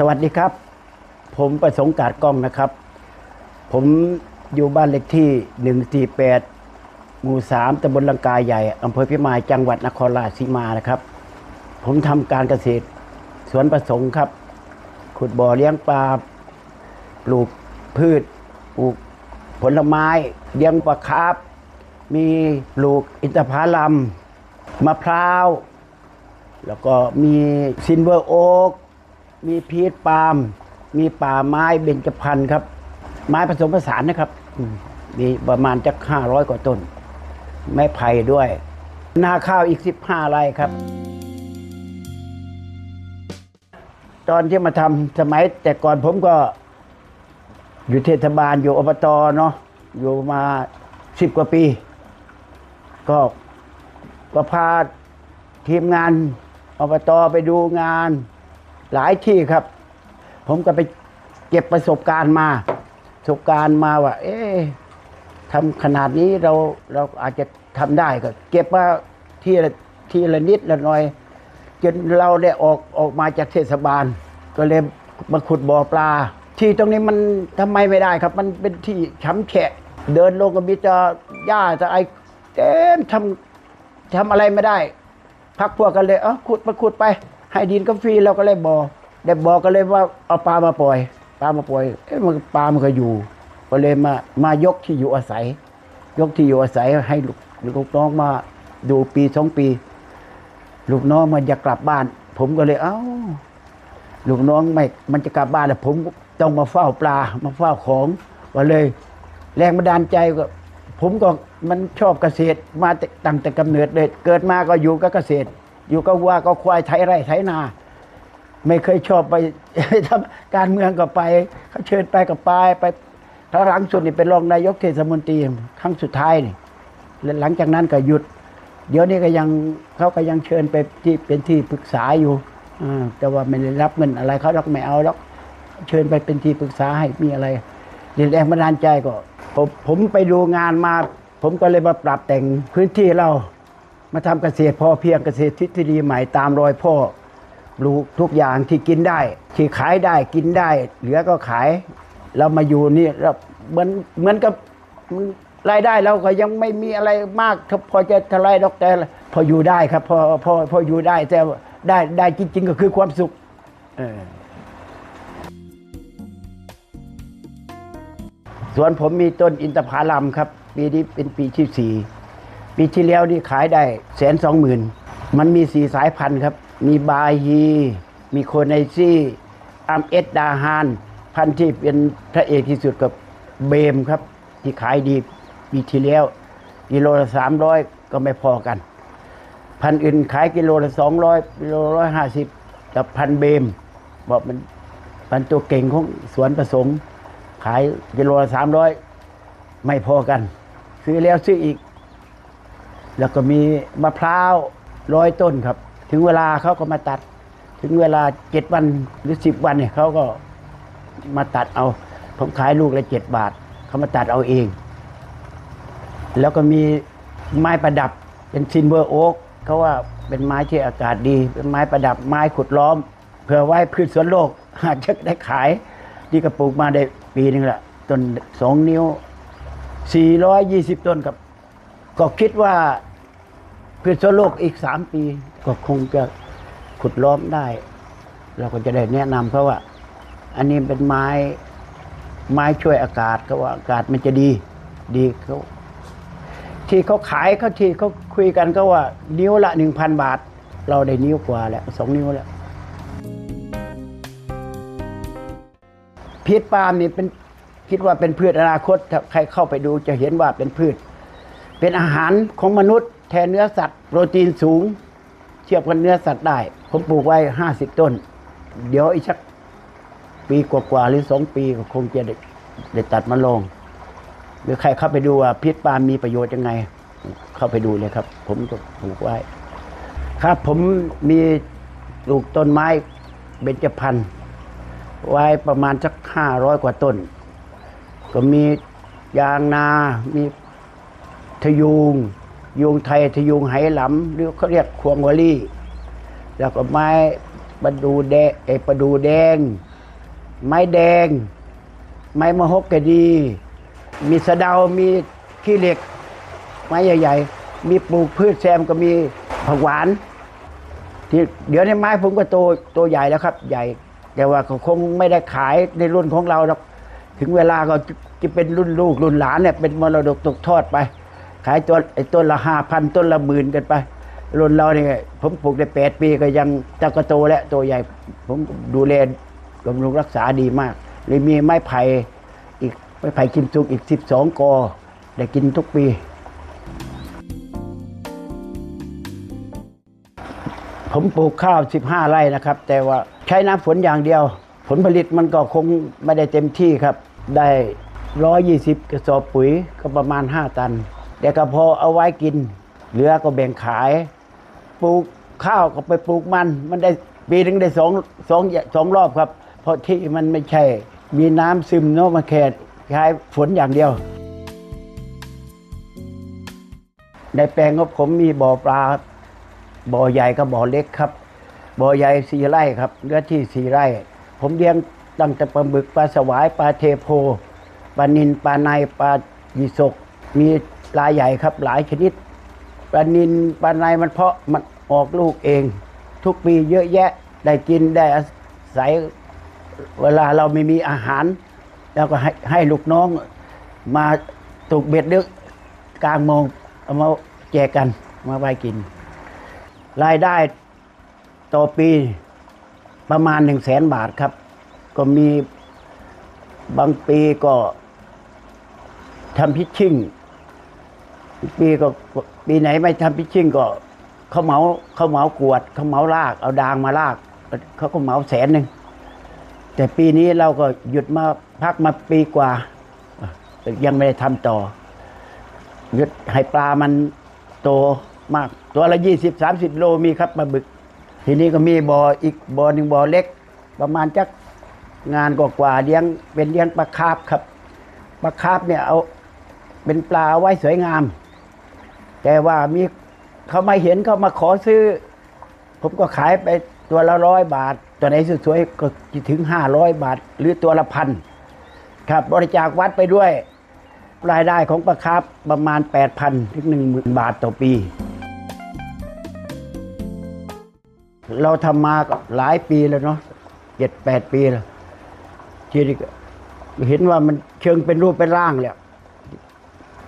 สวัสดีครับ ผมประสงค์กาดกล้องนะครับ ผมอยู่บ้านเลขที่ 148 หมู่ 3ตำบลลังกาใหญ่อำเภอพิมายจังหวัดนครราชสีมานะครับ ผมทำการเกษตรสวนประสงค์ครับ ขุดบ่อเลี้ยงปลาปลูกพืชปลูกผลไม้เลี้ยงปลาคาร์ฟมีปลูกอินทผลัมมะพร้าว แล้วก็มีซินเวอร์โอ๊ก มีพีชปาล์มมีป่าไม้เบญจพรรณครับ ไม้ผสมผสานนะครับอืมมีประมาณจะห้าร้อยกว่าต้น ไม้ไผ่ด้วย นาข้าวอีกสิบห้าไร่ครับ ตอนที่มาทำสมัยแต่ก่อนผมก็อยู่เทศบาลอยู่อบตเนาะอยู่มาสิบกว่าปี ก็ก็พาทีมงานอบตไปดูงาน หลายที่ครับ ผมก็ไปเก็บประสบการณ์มา ประสบการณ์มาว่า เอ๊ะทำขนาดนี้เราเราอาจจะทำได้ก็ เก็บมาที่ละที่ละนิดละหน่อย จนเราได้ออกออกมาจากเทศบาล ก็เลยมาขุดบ่อปลา ที่ตรงนี้มันทำไมไม่ได้ครับ มันเป็นที่ช้ำแฉะ เดินลงก็มีจะหญ้าจะไอเต็มทำทำอะไรไม่ได้ พักพวกกันเลยเออขุดมาขุดไป ให้ดินก็ฟรีเราก็เลยบอได้บอก็เลยว่าเอาปลามาปล่อย ปลามาปล่อยเอ๊ะมันปลามันก็อยู่ ก็เลยมามายกที่อยู่อาศัย ยกที่อยู่อาศัยให้ลูกลูกน้องมาดูปีสองปี ลูกน้องมันจะกลับบ้าน ผมก็เลยเอ้าลูกน้องไม่ มันจะกลับบ้านแล้วผมต้องมาเฝ้าปลามาเฝ้าของก็เลย แรงบันดาลใจก็ ผมก็มันชอบเกษตรมาตั้งแต่กำเนิดเลย เกิดมาก็อยู่กับเกษตร อยู่กับวัวก็ควายไถไร่ไถนา ไม่เคยชอบไปทำการเมืองก็ไปเขาเชิญไปก็ไปไปครั้งหลังสุดนี่เป็นรองนายกเทศมนตรีครั้งสุดท้ายนี่แล้วหลังจากนั้นก็หยุด เดี๋ยวนี้ก็ยังเขาก็ยังเชิญไปที่เป็นที่ปรึกษาอยู่อแต่ว่าไม่ได้รับเงินอะไรเขาหรอกไม่เอาหรอกเชิญไปเป็นที่ปรึกษาให้มีอะไรเรียนแรงบันดาลใจก็ผมผมไปดูงานมา ผมก็เลยมาปรับแต่งพื้นที่เรา มาทำเกษตรพอเพียงเกษตรทฤษฎีใหม่ตามรอยพ่อปลูกทุกอย่างที่กินได้ ที่ขายได้กินได้ เหลือก็ขาย เรามาอยู่นี่เราเหมือนเหมือนกับรายได้เราก็ยังไม่มีอะไรมากพอจะทลายดอกแต่พออยู่ได้ครับ พอพอพออยู่ได้แต่ได้ได้จริง ๆ ก็คือความสุขเออสวนผมมีต้นอินทผลัมครับปีนี้เป็นปีที่สี่ ปีที่แล้วนี่ขายได้แสนสองหมื่นมันมีสี่สายพันธุ์ครับ มีบาฮี มีโคไนซี่อัมเอสดาฮานพันธุ์ที่เป็นพระเอกที่สุดกับเบมครับ ที่ขายดีปีที่แล้วกิโลละสามร้อยก็ไม่พอกัน พันธุ์อื่นขายกิโลละสองร้อยกิโลร้อยห้าสิบกับพันธุ์เบม บอกมันพันธุ์ตัวเก่งของสวนประสงค์ขายกิโลละสามร้อยไม่พอกัน ซื้อแล้วซื้ออีก แล้วก็มีมะพร้าวร้อยต้นครับ ถึงเวลาเขาก็มาตัด ถึงเวลาเจ็ดวันหรือสิบวันเนี่ยเขาก็มาตัดเอา ผมขายลูกละเจ็ดบาท เขามาตัดเอาเอง แล้วก็มีไม้ประดับเป็นซินเวอร์โอ๊กเขาว่าเป็นไม้ที่อากาศดี เป็นไม้ประดับไม้ขุดล้อม เพื่อไว้พืชสวนโลกอาจจะได้ขาย นี่ก็ปลูกมาได้ปีหนึงละต้นสองนิ้ว 420 ต้นครับ ก็คิดว่าพืชสวนโลกอีกสามปี ก็คงจะขุดล้อมได้ เราก็จะได้แนะนำเขาว่า อันนี้เป็นไม้ไม้ช่วยอากาศเขาว่าอากาศมันจะดีดีเขาที่เขาขายเขาที่เขาคุยกันก็ว่า นิ้วละหนึ่งพันบาท เราได้นิ้วกว่าแล้วสองนิ้วแล้วพีชปาล์มนี่เป็นคิดว่าเป็นพืชอนาคตถ้าใครเข้าไปดูจะเห็นว่าเป็นพืช เป็นอาหารของมนุษย์ แทนเนื้อสัตว์ โปรตีนสูง เทียบกับเนื้อสัตว์ได้ ผมปลูกไว้ห้าสิบต้น เดี๋ยวอีกสักปีกว่าๆหรือสองปีก็คงจะได้ไดตัดมาลง หรือใครเข้าไปดูว่าพีชปาล์มมีประโยชน์ยังไง เข้าไปดูเลยครับ ผมก็ปลูกไว้ ครับผมมีปลูกต้นไม้เบญจพรรณไว้ประมาณสักห้าร้อยกว่าต้น ก็มียางนา มี ทะยูงยูงไทยทะยูงไหหลำหรือเขาเรียกควงวลี่ แล้วก็ไม้ประดูแดงไอ้ประดูแดง ไม้แดง ไม้มะฮกกะดี มีสะเดา มีขี้เหล็ก ไม้ใหญ่ ๆ มีปลูกพืชแซมก็มีผักหวาน ที่เดี๋ยวนี้ไม้ผมก็โตโตใหญ่แล้วครับ ใหญ่ แต่ว่าคงไม่ได้ขายในรุ่นของเราหรอกถึงเวลาก็จะเป็นรุ่นลูกรุ่นหลานเนี่ยเป็นมรดกตกทอดไป ขายตัวไอ้ต้นละห้าพันต้นละหมื่นกันไปรุ่นเราเนี่ยผมปลูกได้แปดปีก็ยังเจ้าก็โตแล้วตัวใหญ่ ผมดูแลบำรุงรักษาดีมากเลยมีไม้ไผ่อีกไม้ไผ่กิมซุกอีกสิบสองกอได้กินทุกปี ผมปลูกข้าว15ไร่นะครับ แต่ว่าใช้น้ำฝนอย่างเดียว ผลผลิตมันก็คงไม่ได้เต็มที่ครับ ได้120กระสอบปุ๋ยก็ประมาณ5ตัน แต่ก็พอเอาไว้กิน เหลือก็แบ่งขาย ปลูกข้าวก็ไปปลูกมัน มันได้ปีหนึงได้สองสองสองรอบครับ เพราะที่มันไม่ใช่ มีน้ำซึมเนาะมาแค่ใช้ฝนอย่างเดียว ในแปลงของผมมีบ่อปลา บ่อใหญ่กับบ่อเล็กครับ บ่อใหญ่สี่ไร่ครับเนื้อที่สี่ไร่ ผมเลี้ยงตั้งแต่ปลาหมึกปลาสวายปลาเทโพปลานินปลาในปลายีสกมี ปลาใหญ่ครับหลายชนิดปลานินปลาในมันเพาะมันออกลูกเอง ทุกปีเยอะแยะได้กินได้อาศัยเวลาเราไม่มีอาหาร แล้วก็ให้ให้ลูกน้องมาตกเบ็ดดึกกลางโมงเอามาแจกกันมาไว้กิน รายได้ต่อปีประมาณหนึ่งแสนบาทครับ ก็มีบางปีก็ทำพิชชิ่ง ปีก็ปีไหนไม่ทำพิชชิ่งก็เขาเหมาเขาเหมากวดเขาเหมาลาก เอาดางมาลากเขาก็เหมาแสนหนึ่งแต่ปีนี้เราก็หยุดมาพักมาปีกว่า ยังไม่ได้ทำต่อ หยุดให้ปลามันโตมาก ตัวละยี่สิบสามสิบโลมีครับมาบึก ทีนี้ก็มีบ่ออีกบ่อหนึ่งบ่อเล็ก ประมาณจักงานกว่าเลี้ยงเป็นเลี้ยงปลาคาร์ฟครับปลาคาร์ฟเนี่ยเอาเป็นปลาไว้สวยงาม แต่ว่ามีเขามาเห็นเขามาขอซื้อ ผมก็ขายไปตัวละร้อยบาท ตัวไหนสวยๆก็ถึงห้าร้อยบาท หรือตัวละพันครับ บริจาควัดไปด้วย รายได้ของประครับประมาณ 8,000ถึง10,000 บาทต่อปี เราทำมากหลายปีแล้วเนาะเจ็ดแปดปีแล้วทีนี้เห็นว่ามันเชิงเป็นรูปเป็นร่างแล้ว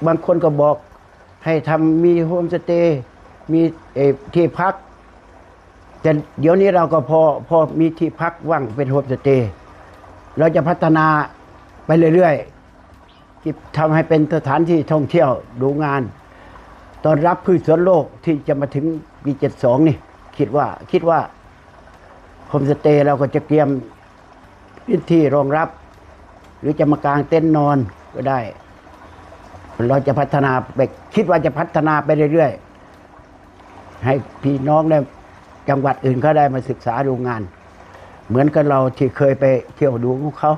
บางคนก็บอก ให้ทำมีโฮมสเตย์มีที่พัก แต่เดี๋ยวนี้เราก็พอพอมีที่พักว่างเป็นโฮมสเตย์เราจะพัฒนาไปเรื่อยๆที่ทำให้เป็นสถานที่ท่องเที่ยวดูงานตอนรับพืชสวนโลกที่จะมาถึงปีเจ็ดสองนี่ คิดว่าคิดว่าโฮมสเตย์เราก็จะเตรียมพื้นที่รองรับ หรือจะมากางเต็นท์นอนก็ได้ เราจะพัฒนาไปคิดว่าจะพัฒนาไปเรื่อยๆ ให้พี่น้องในจังหวัดอื่นเขาได้มาศึกษาดูงาน เหมือนกับเราที่เคยไปเที่ยวดูของเขา